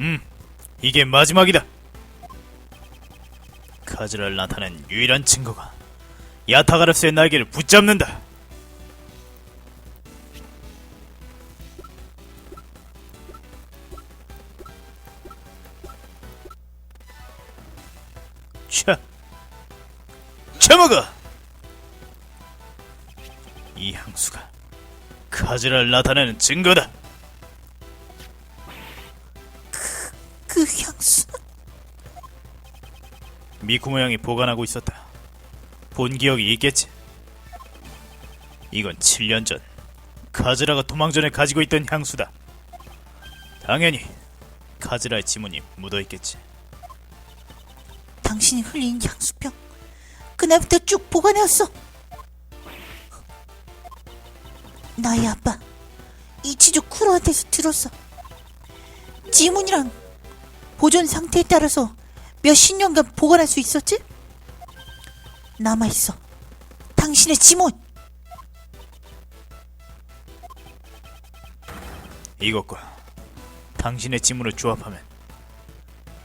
음, 이게 마지막이다. 카즈라를 나타낸 유일한 증거가 야타가라스의 날개를 붙잡는다. 차, 차먹어! 이 향수가 카즈라를 나타내는 증거다. 미쿠 모양이 보관하고 있었다. 본 기억이 있겠지. 이건 7년 전 카즈라가 도망 전에 가지고 있던 향수다. 당연히 카즈라의 지문이 묻어 있겠지. 당신이 흘린 향수병 그날부터 쭉 보관해왔어 나의 아빠 이치조 쿠로한테서 들었어 지문이랑 보존 상태에 따라서 몇십 년간 보관할 수 있었지? 남아있어 당신의 지문 이것과 당신의 지문을 조합하면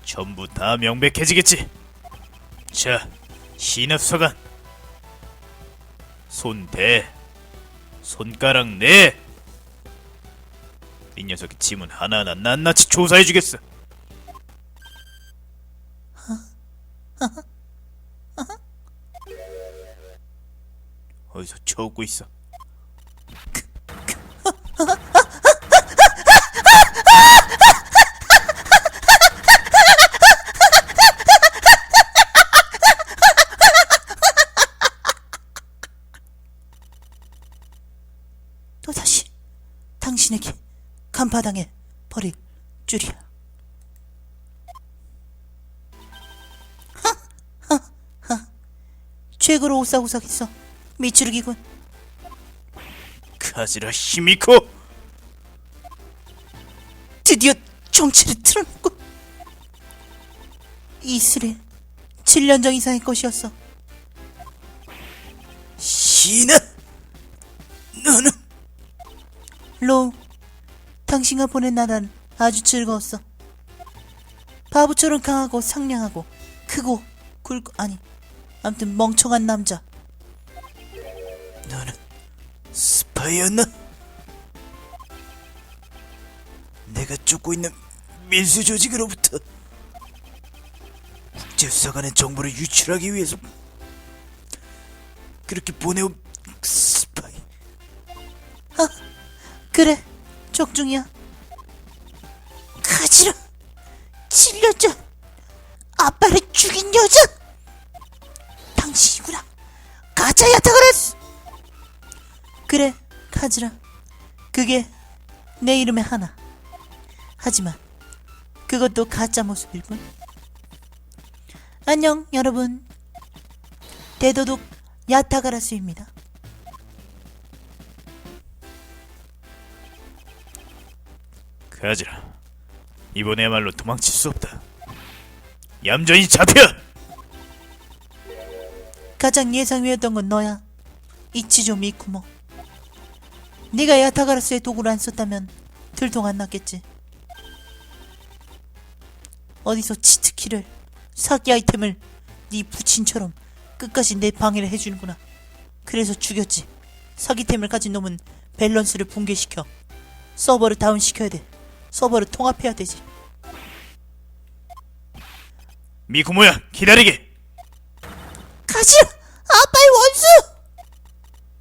전부 다 명백해지겠지. 자, 신압서관. 손 대. 손가락 내. 이 녀석의 지문 하나하나 낱낱이 조사해주겠어. 어디서 쳐웃고 있어? 또다시 당신에게 간바당에 최고로 오싹오싹했어. 미추르기군. 카즈라 히미코. 드디어 정체를 드러냈고 이슬의 7년 전 이상의 것이었어. 시나 너는 로, 당신과 보낸 나란 아주 즐거웠어. 바보처럼 강하고 상냥하고 크고 굵고 아니 아무튼 멍청한 남자. 너는 스파이였나? 내가 쫓고 있는 밀수 조직으로부터 국제수사관의 정보를 유출하기 위해서 그렇게 보내온 스파이 그래, 적중이야. 가지라. 그게 내 이름의 하나. 하지만 그것도 가짜 모습일 뿐. 안녕, 여러분. 대도독 야타가라스입니다. 가지라 이번에야말로 도망칠 수 없다 얌전히 잡혀! 가장 예상외였던 건 너야. 이치조 미쿠모. 네가 야타가라스의 도구를 안 썼다면 들통 안 났겠지. 어디서 치트키를 사기 아이템을 네 부친처럼 끝까지 내 방해를 해주는구나. 그래서 죽였지. 사기템을 가진 놈은 밸런스를 붕괴시켜 서버를 다운시켜야 돼. 서버를 통합해야 되지. 미쿠모야 기다리게 가지! 아빠의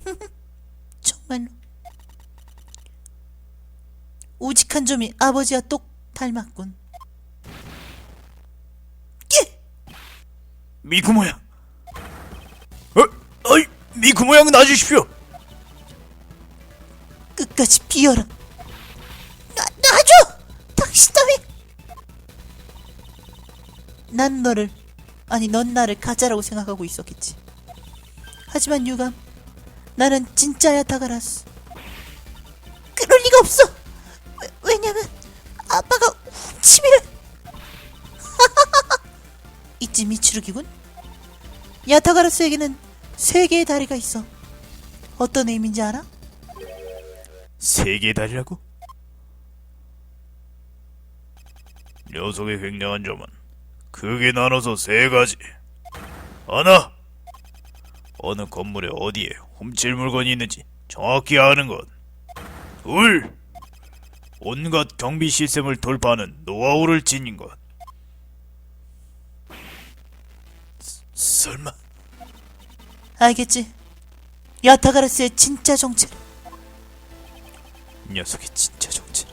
원수! 정말로. 우직한 점이 아버지와 똑 닮았군. 끼! 미쿠모야 어? 어이 미쿠모양 놔주십시오 끝까지 비어라. 나, 놔줘! 당신 따위! 난 너를, 아니 넌 나를 가짜라고 생각하고 있었겠지. 하지만 유감, 나는 진짜야 다가라스. 그럴 리가 없어! 왜, 왜냐면, 아빠가 훔치미를... 이쯤 미추르기군? 야타가라스에게는 세 개의 다리가 있어. 어떤 의미인지 알아? 세 개의 달이라고? 녀석의 굉장한 점은 크게 나눠서 세 가지. 하나, 어느 건물에 어디에 훔칠 물건이 있는지 정확히 아는 것. 둘, 온갖 경비 시스템을 돌파하는 노하우를 지닌 것. 스- 설마 알겠지? 야타가라스의 진짜 정체. 녀석의 진짜 정체는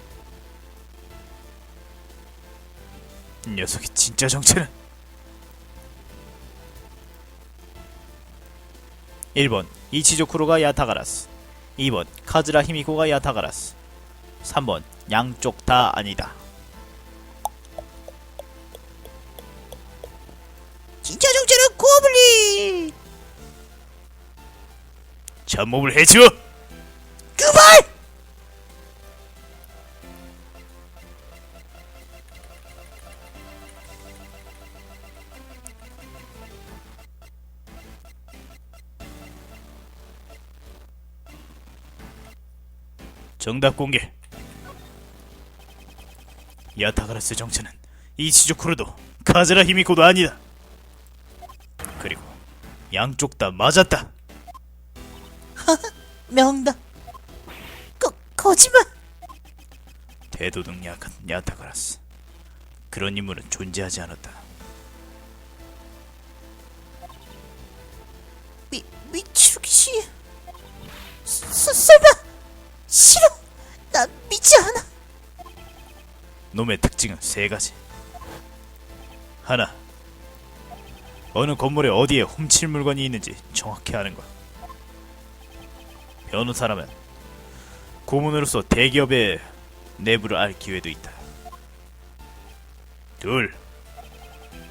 녀석의 진짜 정체는 1번 이치조쿠로가 야타가라스 2번 카즈라 히미코가 야타가라스 3번 양쪽 다 아니다 진짜 정체는 고블린. 잡몹을 해치워 그만! 정답 공개 야타가라스 정체는 이치조쿠로도 카즈라 히미코도 아니다 그리고 양쪽 다 맞았다 명당. 거, 거짓말. 대도덕 약한 야타가라스 그런 인물은 존재하지 않았다 미, 미치루기 씨. 서, 설마. 싫어. 나 믿지 않아. 놈의 특징은 세 가지. 하나 어느 건물에 어디에 훔칠 물건이 있는지 정확히 아는 것. 변호사라면 고문으로서 대기업의 내부를 알 기회도 있다. 둘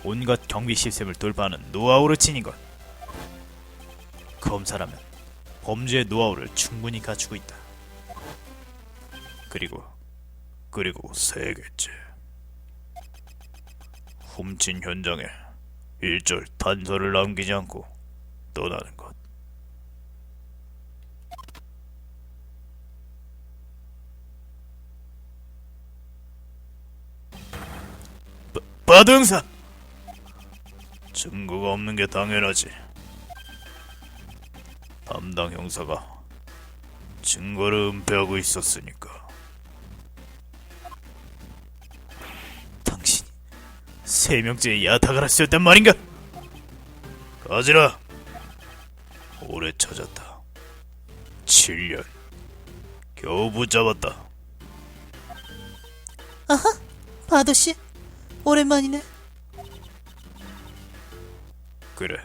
온갖 경비 시스템을 돌파하는 노하우를 지닌 것. 검사라면 범죄의 노하우를 충분히 갖추고 있다. 그리고 그리고 세 개째. 훔친 현장에 일절 단서를 남기지 않고 떠나는 것. 바, 바등사! 증거가 없는 게 당연하지. 담당 형사가 증거를 은폐하고 있었으니까. 세 명째 야타가라스였단 말인가? 가지라. 오래 찾았다. 7년. 겨우 붙잡았다. 바도 씨. 오랜만이네. 그래.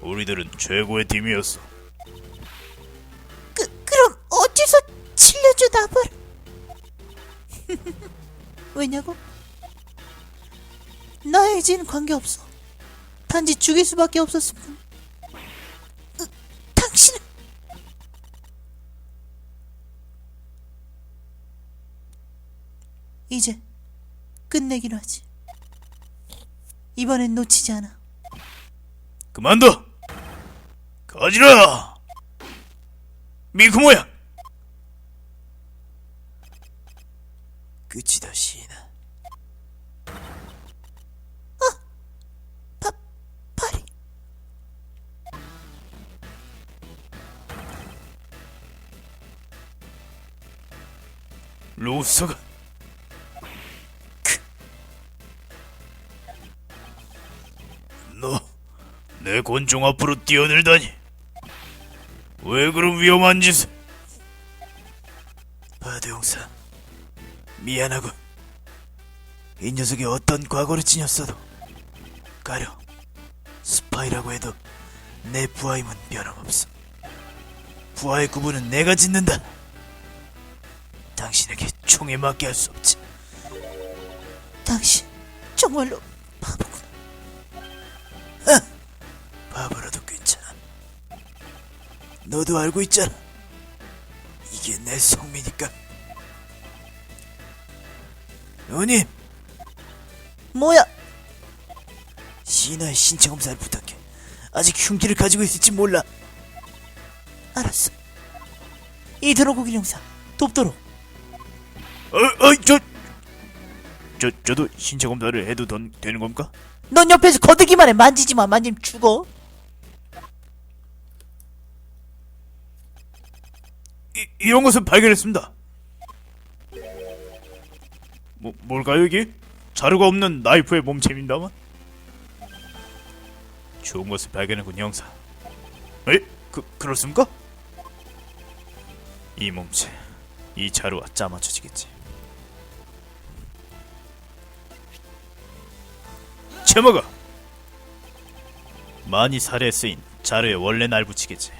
우리들은 최고의 팀이었어. 그, 그럼 어디서 7년째 나발? 왜냐고? 나에겐 관계없어. 단지 죽일 수밖에 없었을 뿐. 으, 당신은 이제 끝내기로 하지. 이번엔 놓치지 않아. 그만둬! 가지라! 미쿠모야! 끝이다, 시 로스가 너내 권총 앞으로 뛰어들다니. 왜 그런 위험한 짓을? 바드 형사 미안하군 이 녀석이 어떤 과거를 지녔어도 가령 스파이라고 해도 내 부하임은 변함없어. 부하의 구분은 내가 짓는다 총에 맞게 할 수 없지. 당신 정말로 바보구나. 바보라도 괜찮아. 너도 알고 있잖아. 이게 내 성미니까. 누님, 뭐야? 시나의 신체 검사를 부탁해. 아직 흉기를 가지고 있을지 몰라. 알았어. 이 드로고기 용사 돕도록. 어, 어, 저저 저도 신체 검사를 해도 던, 되는 겁니까? 넌 옆에서 거들기만 해. 만지지 마. 만지면 죽어. 이, 이런 것을 발견했습니다. 뭐 뭘까요 이게? 자루가 없는 나이프의 몸체입니다만. 좋은 것을 발견했군 형사. 에? 그 그렇습니까? 이 몸체, 이 자루와 짜맞춰지겠지. 제목아. 많이 살에 쓰인 자루의 원래 날 붙이겠지.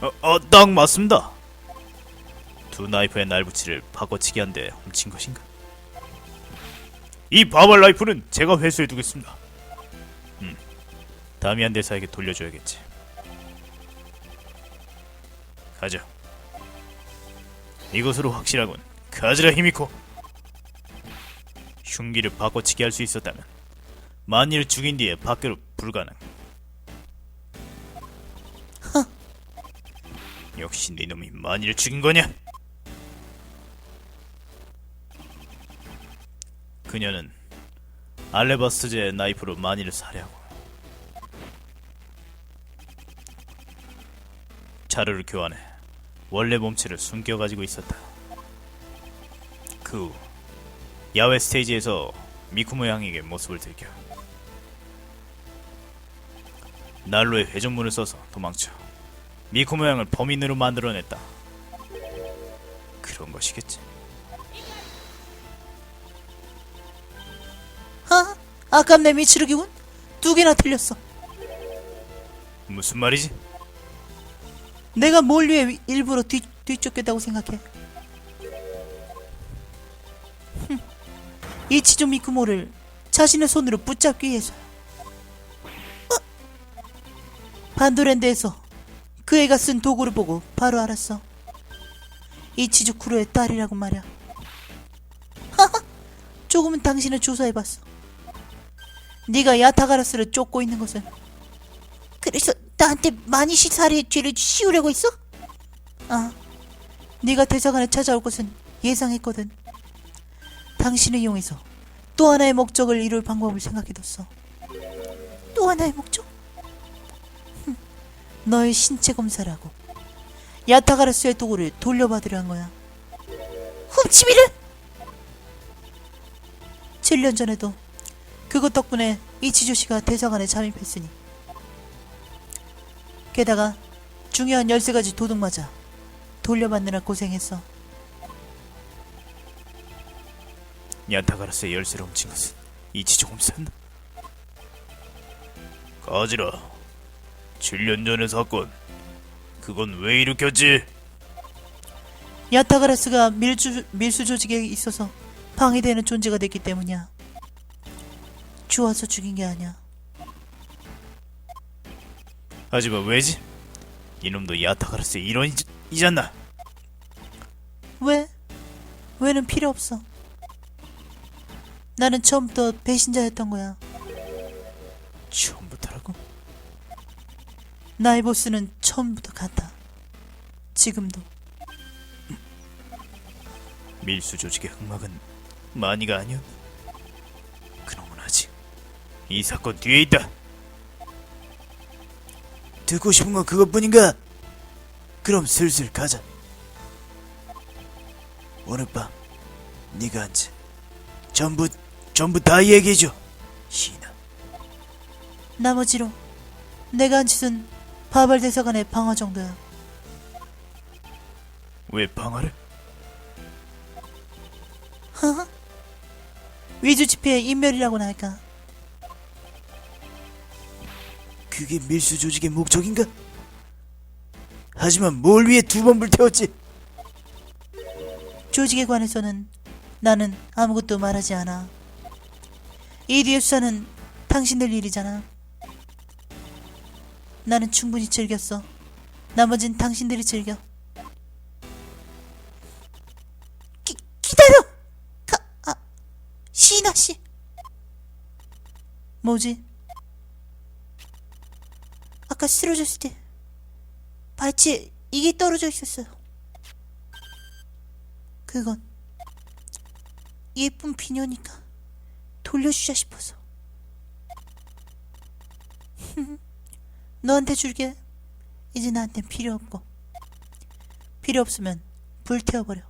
어, 어, 딱 맞습니다. 두 나이프의 날붙이를 바꿔치기 한데 훔친 것인가? 이 바발 라이프는 제가 회수해 두겠습니다. 음, 다미안 대사에게 돌려줘야겠지. 가자. 이것으로 확실하군. 가즈라 히미코. 흉기를 바꿔치기 할 수 있었다면 만일 죽인 뒤에 밖으로 불가능. 역시 네 놈이 만일 죽인 거냐? 그녀는 알레바스제의 나이프로 만일을 살해하고 자루를 교환해 원래 몸체를 숨겨 가지고 있었다. 그 후 야외 스테이지에서 미쿠모 양에게 모습을 들켜 난로에 회전문을 써서 도망쳐 미코 모양을 범인으로 만들어냈다. 그런 것이겠지. 아, 아깝네 미치르기군. 두 개나 틀렸어. 무슨 말이지? 내가 뭘 위해 일부러 뒤, 뒤쫓겼다고 생각해. 흠, 이 치조 미쿠모를 자신의 손으로 붙잡기 위해서. 반도랜드에서 그 애가 쓴 도구를 보고 바로 알았어. 이치주 쿠로의 딸이라고 말이야. 하하, 조금은 당신을 조사해봤어. 네가 야타가라스를 쫓고 있는 것은 그래서 나한테 마니시 살해의 죄를 씌우려고 했어? 아, 네가 대사관에 찾아올 것은 예상했거든. 당신을 이용해서 또 하나의 목적을 이룰 방법을 생각해뒀어. 또 하나의 목적? 흠, 너의 신체 검사라고. 야타가라스의 도구를 돌려받으려 한 거야. 훔치미를! 7년 전에도 그것 덕분에 이치조 씨가 대사관에 잠입했으니 게다가 중요한 13가지 도둑 맞아 돌려받느라 고생했어. 야타가라스의 열쇠를 훔친 것은 이치조 홈스였나? 가지라. 7년 전의 사건. 그건 왜 일으켰지? 야타가라스가 밀주, 밀수 조직에 있어서 방해되는 존재가 됐기 때문이야. 좋아서 죽인 게 아니야. 하지만 왜지? 이놈도 야타가라스의 일원이잖아. 왜? 왜는 필요 없어. 나는 처음부터 배신자였던 거야. 처음부터라고? 나의 보스는 처음부터 같아. 지금도. 밀수 조직의 흑막은 마니가 아니었. 그놈은 아직 이 사건 뒤에 있다. 듣고 싶은 건 그것뿐인가? 그럼 슬슬 가자. 오늘 밤 네가 한지 전부 전부 다 얘기해줘. 시나. 나머지로 내가 한 짓은 바발 대사관의 방어 정도야. 왜 방아를? 허? 위주 집회의 인멸이라고나 할까? 그게 밀수 조직의 목적인가? 하지만 뭘 위해 두 번 불태웠지? 조직에 관해서는 나는 아무것도 말하지 않아. 이 뒤의 수사는 당신들 일이잖아. 나는 충분히 즐겼어. 나머진 당신들이 즐겨. 기, 기다려! 가, 아, 시나 씨. 뭐지? 아까 쓰러졌을 때 발치에 이게 떨어져 있었어요. 그건 예쁜 비녀니까 돌려주자 싶어서. 너한테 줄게. 이제 나한텐 필요 없고. 필요 없으면 불태워버려.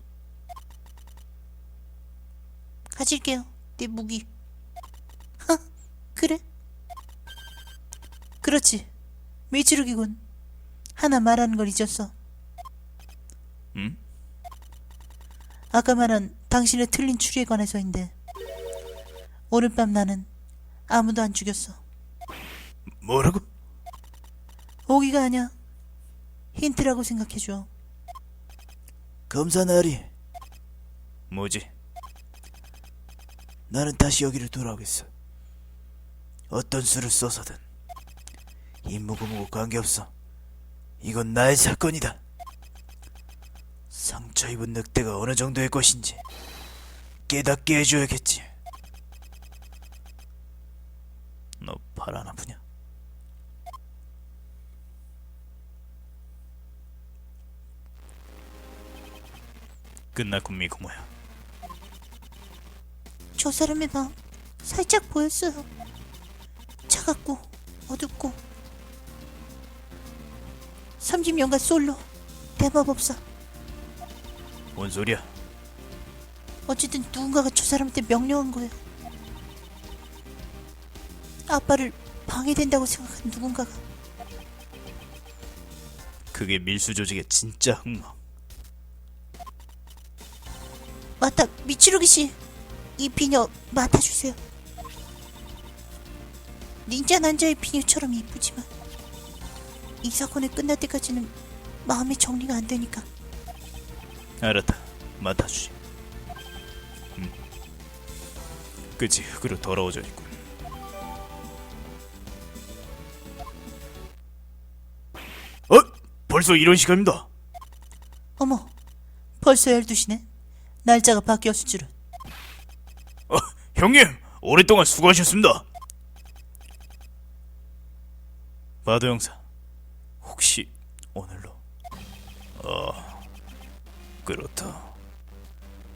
가질게요. 내 무기. 하, 그래? 그렇지. 미치루기군. 하나 말하는 걸 잊었어. 응? 아까 말한 당신의 틀린 추리에 관해서인데 오늘 밤 나는 아무도 안 죽였어. 뭐라고? 오기가 아니야. 힌트라고 생각해줘. 검사 나리, 뭐지? 나는 다시 여기를 돌아오겠어. 어떤 수를 써서든 임무고무고 관계없어. 이건 나의 사건이다. 상처 입은 늑대가 어느 정도의 것인지 깨닫게 해줘야겠지. 너팔안 아프냐? 끝났군 미고모야. 저 사람의 마음 살짝 보였어요. 차갑고 어둡고 30년간 솔로 대마법사 뭔 소리야? 어쨌든 누군가가 저 사람한테 명령한 거예요. 아빠를 방해된다고 생각한 누군가가 그게 밀수 조직의 진짜 흑막. 맞다 미치루기 씨, 이 비녀 맡아주세요. 닌자 난자의 비녀처럼 이쁘지만 이 사건이 끝날 때까지는 마음의 정리가 안 되니까 알았다. 맡아주지. 음. 끝이 흙으로 더러워져 있군. 어? 벌써 이런 시간입니다. 어머 벌써 12시네 날짜가 바뀌었을 줄은 어, 형님, 오랫동안 수고하셨습니다. 마도 형사, 혹시 오늘로? 아, 그렇다.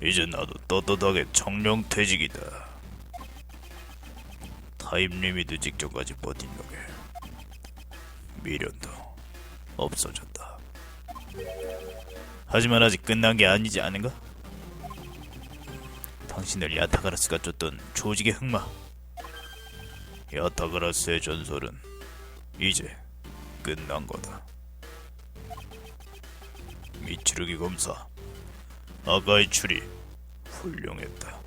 이제 나도 떳떳하게 청룡퇴직이다. 타임 리미트 직전까지 버틴 덕에 미련도 없어졌다. 하지만 아직 끝난 게 아니지 않은가? 당신을 야타가라스가 쫓던 조직의 흑마. 야타가라스의 전설은 이제 끝난 거다. 미치르기 검사 아가의 출이 훌륭했다.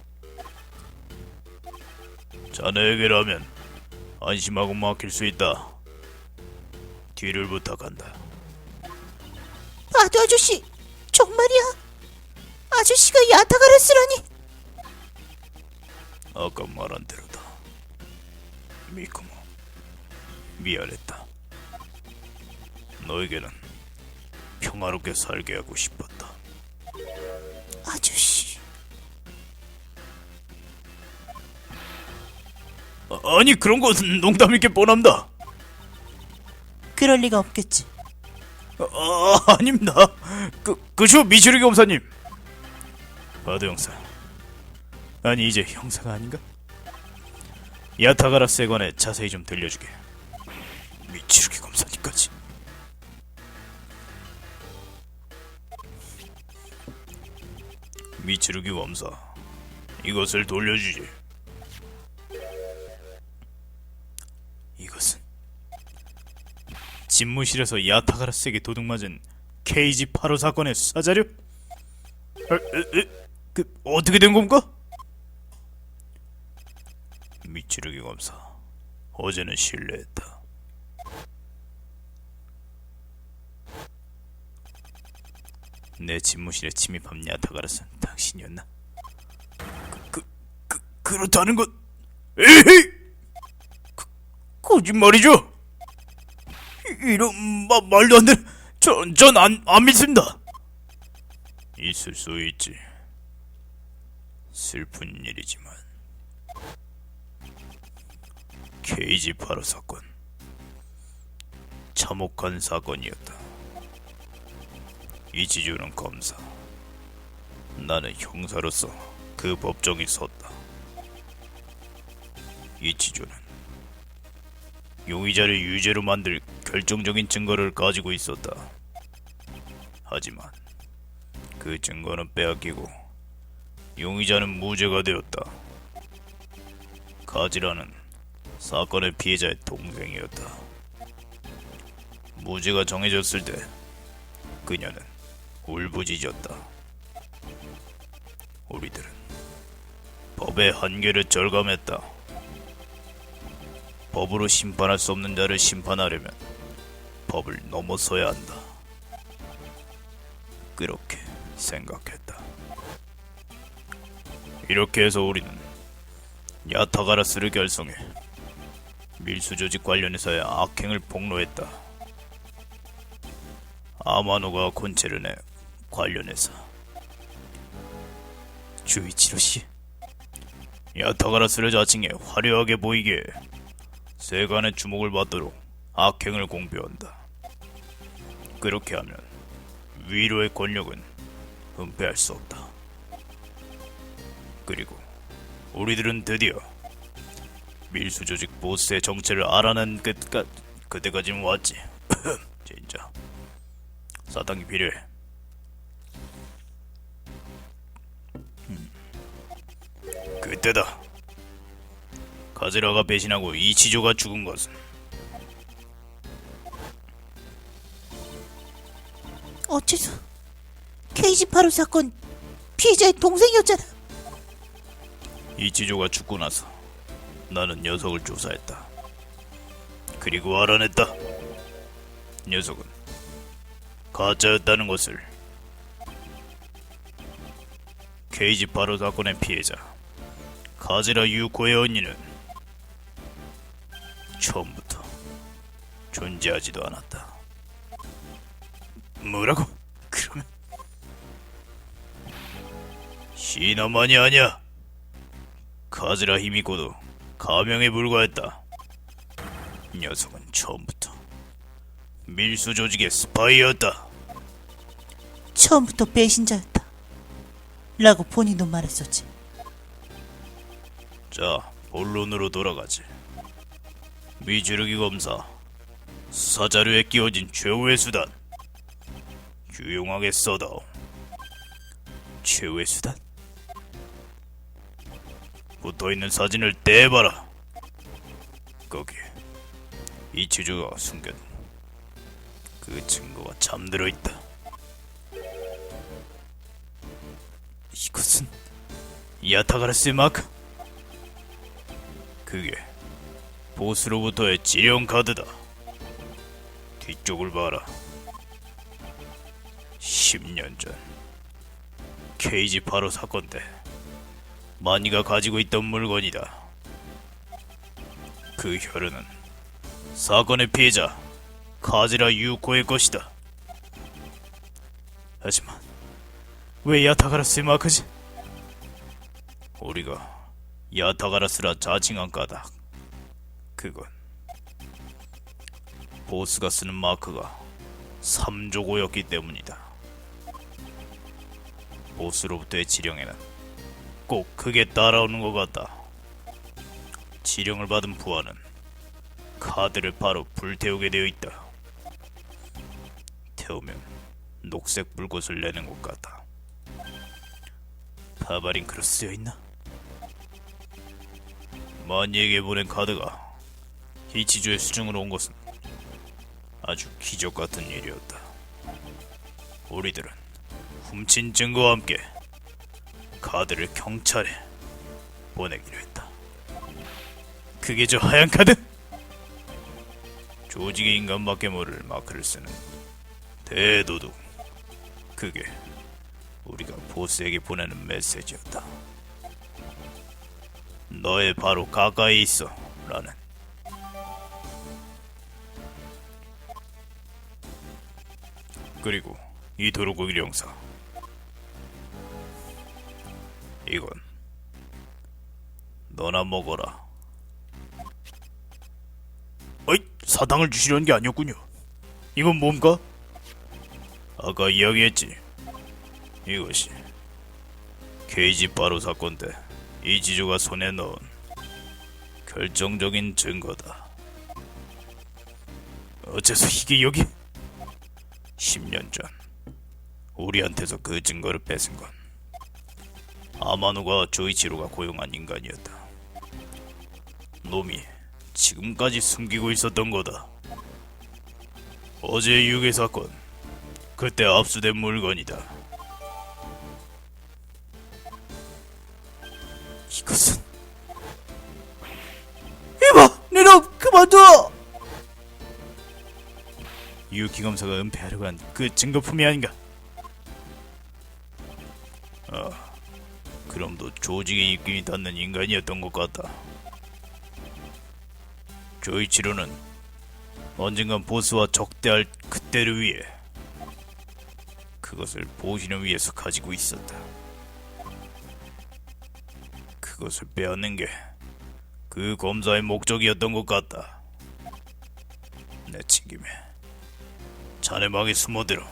자네에게라면 안심하고 맡길 수 있다. 뒤를 부탁한다. 아도 아저씨 정말이야? 아저씨가 야타가라스라니 아까 말한 대로다 미쿠모 미안했다 너에게는 평화롭게 살게 하고 싶었다 아저씨 아, 아니 그런 것은 농담이게 뻔합니다. 그럴 리가 없겠지 아, 아닙니다. 그 그쇼 미주리 검사님. 바드 형사. 아니 이제 형사가 아닌가? 야타가라스에 관해 자세히 좀 들려주게. 미치르기 검사님까지. 미치르기 검사. 이것을 돌려주지. 이것은 집무실에서 야타가라스에게 도둑맞은 케이지 8호 사건의 수사자료? 에, 에, 에, 그 어떻게 된 겁니까? 미치르기 검사 어제는 실례했다 내 집무실에 침입한 야타가라스는 당신이었나? 그, 그, 그 그렇다는 것 에헤이! 그, 거짓말이죠? 이런 마, 말도 안 되는 전전 안 안 믿습니다. 있을 수 있지. 슬픈 일이지만 케이지 파로 사건 참혹한 사건이었다. 이지주는 검사, 나는 형사로서 그 법정이 섰다. 이치조는 용의자를 유죄로 만들 결정적인 증거를 가지고 있었다. 하지만 그 증거는 빼앗기고 용의자는 무죄가 되었다. 가지라는 사건의 피해자의 동생이었다. 무죄가 정해졌을 때 그녀는 울부짖었다. 우리들은 법의 한계를 절감했다. 법으로 심판할 수 없는 자를 심판하려면 법을 넘어서야 한다. 그렇게 생각했다. 이렇게 해서 우리는 야타가라스를 결성해 밀수 조직 관련해서의 악행을 폭로했다. 아마노가 콘체르네 관련해서 주이치로 씨 야타가라스를 자칭해 화려하게 보이게 세간의 주목을 받도록 악행을 공표한다. 그렇게 하면 위로의 권력은 은폐할 수 없다. 그리고 우리들은 드디어 밀수 조직 보스의 정체를 알아낸 끝까 그때까지는 왔지. 진짜 사탕이 필요해. 음. 그때다. 가즈라가 배신하고 이치조가 죽은 것은 어째서 케이지 파로 사건 피해자의 동생이었잖아. 이치조가 죽고 나서 나는 녀석을 조사했다. 그리고 알아냈다. 녀석은 가짜였다는 것을. 케이지 바로 사건의 피해자 가즈라 유코의 언니는 처음부터 존재하지도 않았다. 뭐라고? 그러면 시나만이 아니야. 카즈라 히미코도 가명에 불과했다. 녀석은 처음부터 밀수 조직의 스파이였다. 처음부터 배신자였다. 라고 본인도 말했었지. 자, 본론으로 돌아가지. 미주르기 검사 수사 자료에 끼워진 최후의 수단 유용하게 써다오. 최후의 수단? 붙어있는 사진을 떼봐라. 거기에 이치주가 숨겨둔 그 증거가 잠들어 있다. 이것은 야타가라스의 마크. 그게 보스로부터의 지령 카드다. 뒤쪽을 봐라. 10년 전 케이지 바로 사건 때 마니가 가지고 있던 물건이다. 그 혈흔은 사건의 피해자 카즈라 유코의 것이다. 하지만 왜 야타가라스의 마크지? 우리가 야타가라스라 자칭한 까닭 그건 보스가 쓰는 마크가 3조고였기 때문이다. 보스로부터의 지령에는 꼭 크게 따라오는 것 같다. 지령을 받은 부하는 카드를 바로 불태우게 되어 있다. 태우면 녹색 불꽃을 내는 것 같다. 파바링크로 쓰여 있나? 마니에게 보낸 카드가 히치조의 수중으로 온 것은 아주 기적 같은 일이었다. 우리들은 훔친 증거와 함께 카드를 경찰에 보내기로 했다. 그게 저 하얀 카드? 조직의 인간밖에 모를 마크를 쓰는 대도둑. 그게 우리가 보스에게 보내는 메시지였다. 너의 바로 가까이 있어. 라는. 그리고 이 도로고기 영사. 이건 너나 먹어라. 어이, 사탕을 주시려는 게 아니었군요. 이건 뭔가? 아까 이야기했지. 이것이 케이지 바로 사건 때 이지조가 손에 넣은 결정적인 증거다. 어째서 이게 여기? 10년 전 우리한테서 그 증거를 뺏은 건 아마노가 조이치로가 고용한 인간이었다. 놈이 지금까지 숨기고 있었던 거다. 어제 유괴 사건 그때 압수된 물건이다. 이것은 이봐 내놈 그만둬 유키 검사가 은폐하려고 한 그 증거품이 아닌가? 아, 그럼 도 조직의 입김이 닿는 인간이었던 것 같다. 조이치로는 언젠간 보스와 적대할 그때를 위해 그것을 보시는 위해서 가지고 있었다. 그것을 빼앗는 게 그 검사의 목적이었던 것 같다. 내친 김에 자네 방에 숨어들어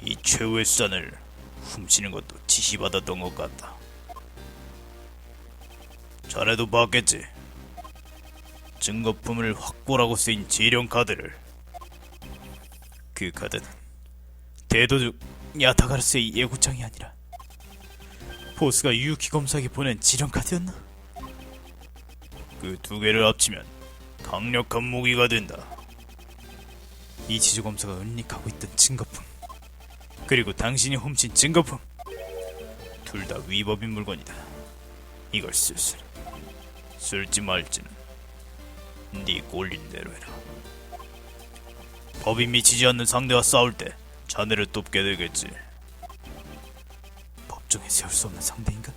이 최후의 수단을 훔치는 것도 지시받았던 것 같다. 자네도 봤겠지. 증거품을 확보라고 쓰인 지령 카드를. 그 카드는 대도둑 야타가르스의 예고장이 아니라 보스가 유키 검사에게 보낸 지령 카드였나? 그 두 개를 합치면 강력한 무기가 된다. 이지주 검사가 은닉하고 있던 증거품 그리고 당신이 훔친 증거품. 둘 다 위법인 물건이다. 이걸 쓸쓸 쓸지 말지는 네 꼴린 대로 해라. 법이 미치지 않는 상대와 싸울 때 자네를 돕게 되겠지. 법정에 세울 수 없는 상대인가?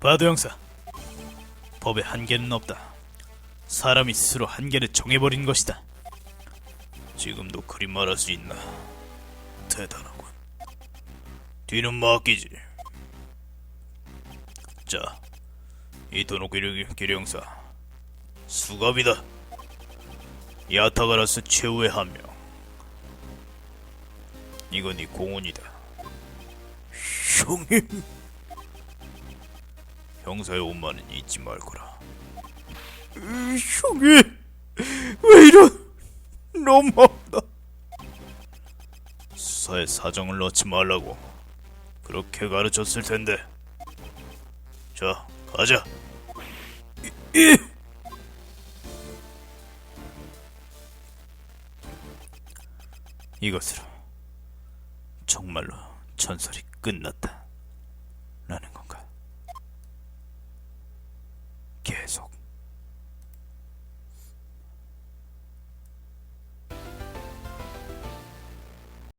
바도 형사 법에 한계는 없다. 사람이 스스로 한계를 정해버린 것이다. 지금도 그리 말할 수 있나? 대단하군. 뒤는 맡기지. 자, 이토노 기령, 기령사 수갑이다. 야타가라스 최후의 한 명. 이건 네 공헌이다. 형님. 형사의 옷만은 잊지 말거라. 형이 왜 이런 너무하다. 수사에 사정을 넣지 말라고. 그렇게 가르쳤을 텐데. 자 가자. 이것으로 정말로 전설이 끝났다 라는 건가? 계속